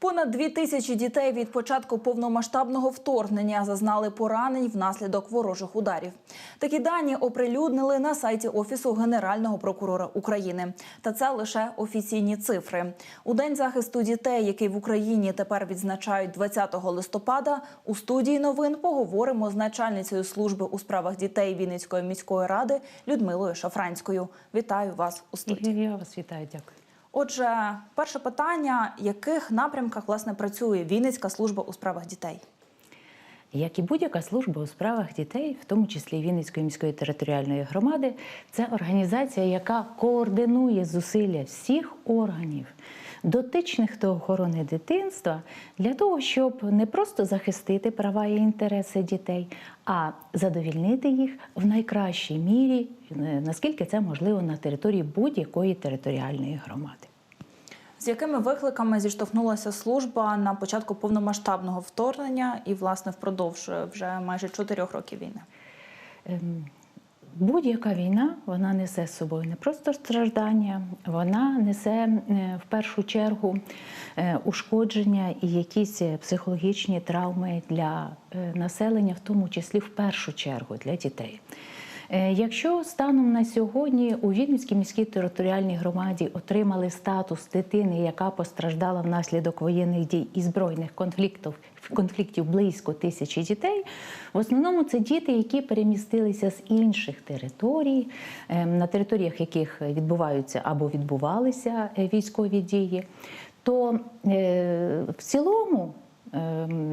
Понад дві тисячі дітей від початку повномасштабного вторгнення зазнали поранень внаслідок ворожих ударів. Такі дані оприлюднили на сайті Офісу Генерального прокурора України. Та це лише офіційні цифри. У день захисту дітей, який в Україні тепер відзначають 20 листопада, у студії новин поговоримо з начальницею служби у справах дітей Вінницької міської ради Людмилою Шафранською. Вітаю вас у студії. Я вас вітаю, дякую. Отже, перше питання: яких напрямках власне працює Вінницька служба у справах дітей? Як і будь-яка служба у справах дітей, в тому числі Вінницької міської територіальної громади, це організація, яка координує зусилля всіх органів, дотичних до охорони дитинства, для того, щоб не просто захистити права і інтереси дітей, а задовільнити їх в найкращій мірі, е, наскільки це можливо на території будь-якої територіальної громади. З якими викликами зіштовхнулася служба на початку повномасштабного вторгнення і, власне, впродовж вже майже чотирьох років війни? Ем, Будь-яка війна вона несе з собою не просто страждання, вона несе е, в першу чергу е, ушкодження і якісь психологічні травми для е, населення, в тому числі в першу чергу для дітей. Е, Якщо станом на сьогодні у Вінницькій міській територіальній громаді отримали статус дитини, яка постраждала внаслідок воєнних дій і збройних конфліктів, конфліктів близько тисячі дітей, в основному це діти, які перемістилися з інших територій, е, на територіях яких відбуваються або відбувалися е, військові дії, то е, в цілому Ем,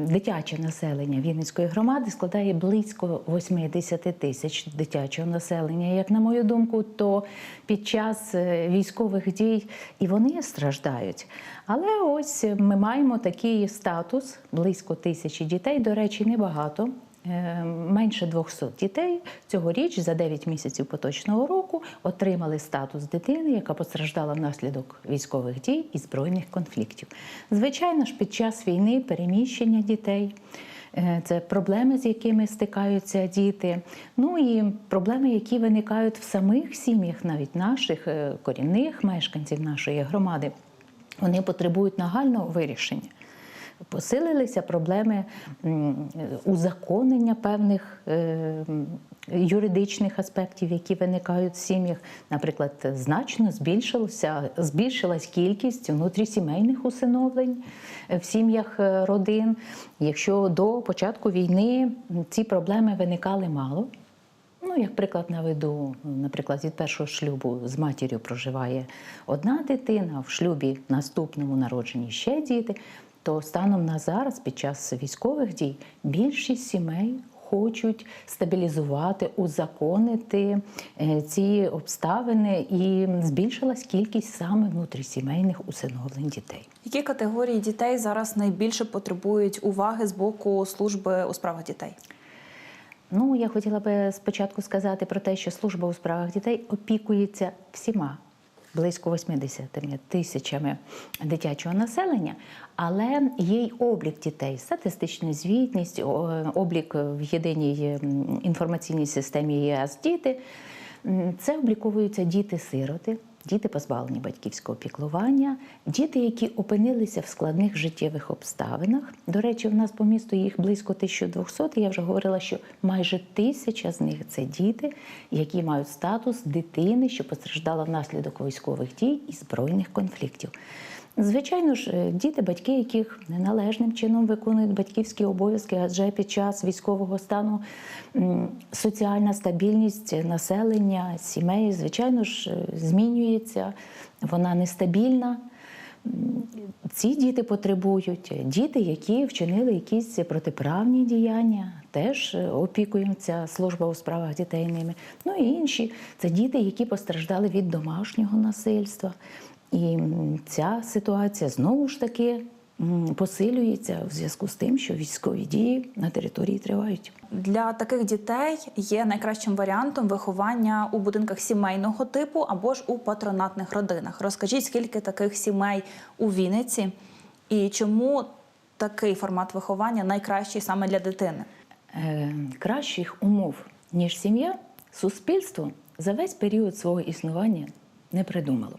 Дитяче населення Вінницької громади складає близько 80 тисяч дитячого населення. Як на мою думку, то під час е, військових дій і вони страждають. Але ось ми маємо такий статус близько тисячі дітей. До речі, небагато. Е, Менше 200 дітей цьогоріч за 9 місяців поточного року отримали статус дитини, яка постраждала внаслідок військових дій і збройних конфліктів. Звичайно ж, під час війни переміщення дітей. е, Це проблеми, з якими стикаються діти. Ну і проблеми, які виникають в самих сім'ях, навіть наших е, корінних мешканців нашої громади, вони потребують нагального вирішення. Посилилися проблеми узаконення певних е, юридичних аспектів, які виникають в сім'ях. Наприклад, значно збільшилося, збільшилась кількість внутрісімейних усиновлень в сім'ях е, родин. Якщо до початку війни ці проблеми виникали мало. Ну, як приклад наведу, наприклад, від першого шлюбу з матір'ю проживає одна дитина, в шлюбі наступному народжені ще діти, то станом на зараз, під час військових дій, більшість сімей хочуть стабілізувати, узаконити е, ці обставини, і збільшилась кількість саме внутрісімейних усиновлень дітей. Які категорії дітей зараз найбільше потребують уваги з боку служби у справах дітей? Ну, я хотіла би спочатку сказати про те, що служба у справах дітей опікується всіма. Близько 80 тисячами дитячого населення, але є й облік дітей, статистична звітність, облік в єдиній інформаційній системі ЄС діти. Це обліковуються діти-сироти, діти позбавлені батьківського піклування, діти, які опинилися в складних життєвих обставинах. До речі, в нас по місту їх близько 1200. Я вже говорила, що майже тисяча з них це діти, які мають статус дитини, що постраждала внаслідок військових дій і збройних конфліктів. Звичайно ж, е, діти, батьки, яких неналежним чином виконують батьківські обов'язки, адже під час військового стану соціальна стабільність населення, сімей, звичайно ж, е, змінюється, вона нестабільна. Ці діти потребують, діти, які вчинили якісь протиправні діяння, теж е, опікується служба у справах дітей ними. Ну і інші це діти, які постраждали від домашнього насильства. І ця ситуація знову ж таки посилюється в зв'язку з тим, що військові дії на території тривають. Для таких дітей є найкращим варіантом виховання у будинках сімейного типу або ж у патронатних родинах. Розкажіть, скільки таких сімей у Вінниці і чому такий формат виховання найкращий саме для дитини? Е, кращих умов, ніж сім'я, суспільство за весь період свого існування не придумало.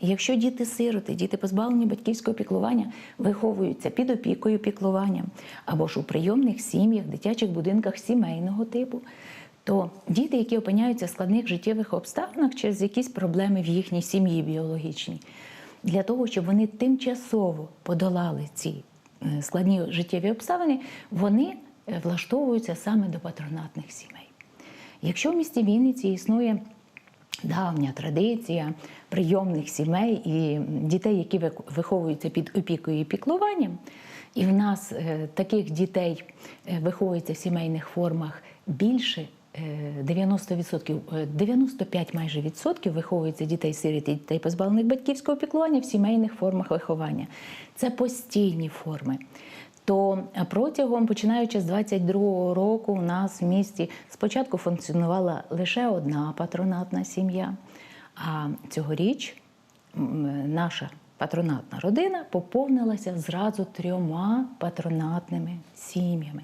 Якщо діти-сироти, діти позбавлені батьківського піклування, виховуються під опікою піклуванням або ж у прийомних сім'ях, дитячих будинках сімейного типу, то діти, які опиняються в складних життєвих обставинах через якісь проблеми в їхній сім'ї біологічній, для того, щоб вони тимчасово подолали ці е, складні життєві обставини, вони е, влаштовуються саме до патронатних сімей. Якщо в місті Вінниці існує давня традиція прийомних сімей і дітей, які виховуються під опікою і піклуванням, і в нас е, таких дітей е, виховується в сімейних формах більше. е, 90%, е, 95 майже відсотків виховується дітей сиріт і дітей позбавлених батьківського піклування в сімейних формах виховання. Це постійні форми. То протягом, починаючи з 22-го року, у нас в місті спочатку функціонувала лише одна патронатна сім'я, а цьогоріч наша патронатна родина поповнилася зразу трьома патронатними сім'ями.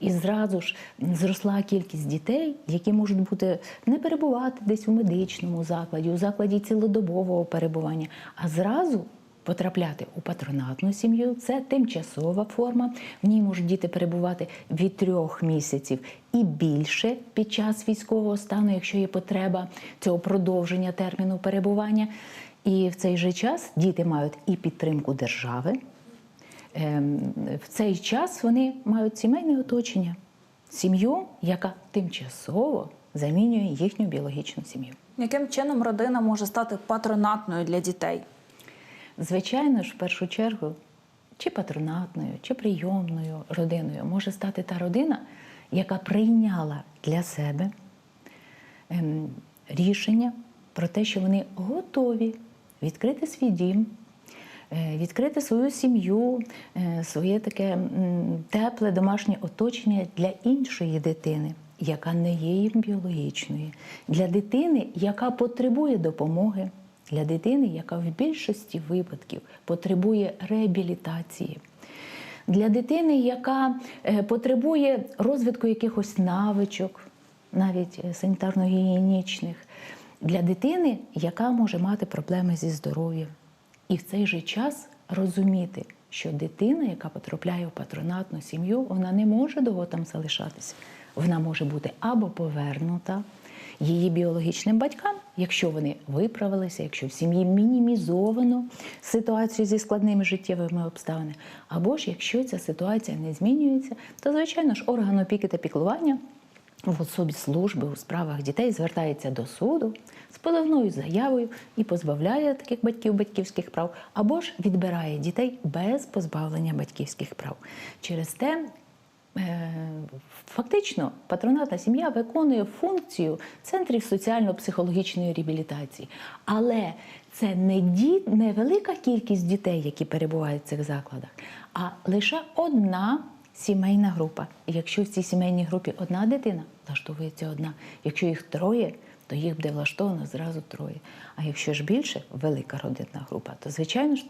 І зразу ж зросла кількість дітей, які можуть бути не перебувати десь у медичному закладі, у закладі цілодобового перебування, а зразу потрапляти у патронатну сім'ю. Це тимчасова форма. В ній можуть діти перебувати від трьох місяців і більше під час військового стану, якщо є потреба цього продовження терміну перебування. І в цей же час діти мають і підтримку держави. Ем, В цей час вони мають сімейне оточення, сім'ю, яка тимчасово замінює їхню біологічну сім'ю. Яким чином родина може стати патронатною для дітей? Звичайно ж, в першу чергу, чи патронатною, чи прийомною родиною може стати та родина, яка прийняла для себе ем, рішення про те, що вони готові відкрити свій дім, е, відкрити свою сім'ю, е, своє таке тепле домашнє оточення для іншої дитини, яка не є їм біологічною, для дитини, яка потребує допомоги, для дитини, яка в більшості випадків потребує реабілітації. Для дитини, яка е, потребує розвитку якихось навичок, навіть е, санітарно-гігієнічних, для дитини, яка може мати проблеми зі здоров'ям. І в цей же час розуміти, що дитина, яка потрапляє в патронатну сім'ю, вона не може довго там залишатися. Вона може бути або повернута її біологічним батькам, якщо вони виправилися, якщо в сім'ї мінімізовано ситуацію зі складними життєвими обставинами, або ж якщо ця ситуація не змінюється, то звичайно ж орган опіки та піклування в особі служби у справах дітей звертається до суду з позовною заявою і позбавляє таких батьків батьківських прав, або ж відбирає дітей без позбавлення батьківських прав. Через те Фактично, патронатна сім'я виконує функцію центрів соціально-психологічної реабілітації. Але це не, ді... не велика кількість дітей, які перебувають в цих закладах, а лише одна сімейна група. І якщо в цій сімейній групі одна дитина, влаштовується одна. Якщо їх троє, то їх буде влаштовано зразу троє. А якщо ж більше велика родинна група, то звичайно ж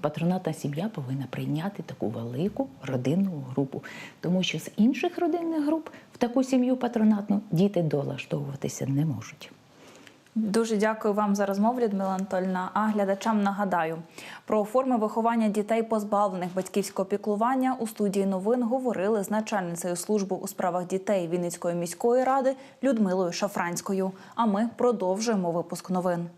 патронатна сім'я повинна прийняти таку велику родинну групу, тому що з інших родинних груп в таку сім'ю патронатну діти долаштовуватися не можуть. Дуже дякую вам за розмову, Людмила Анатольовна. А глядачам нагадаю про форми виховання дітей, позбавлених батьківського піклування у студії новин говорили з начальницею служби у справах дітей Вінницької міської ради Людмилою Шафранською. А ми продовжуємо випуск новин.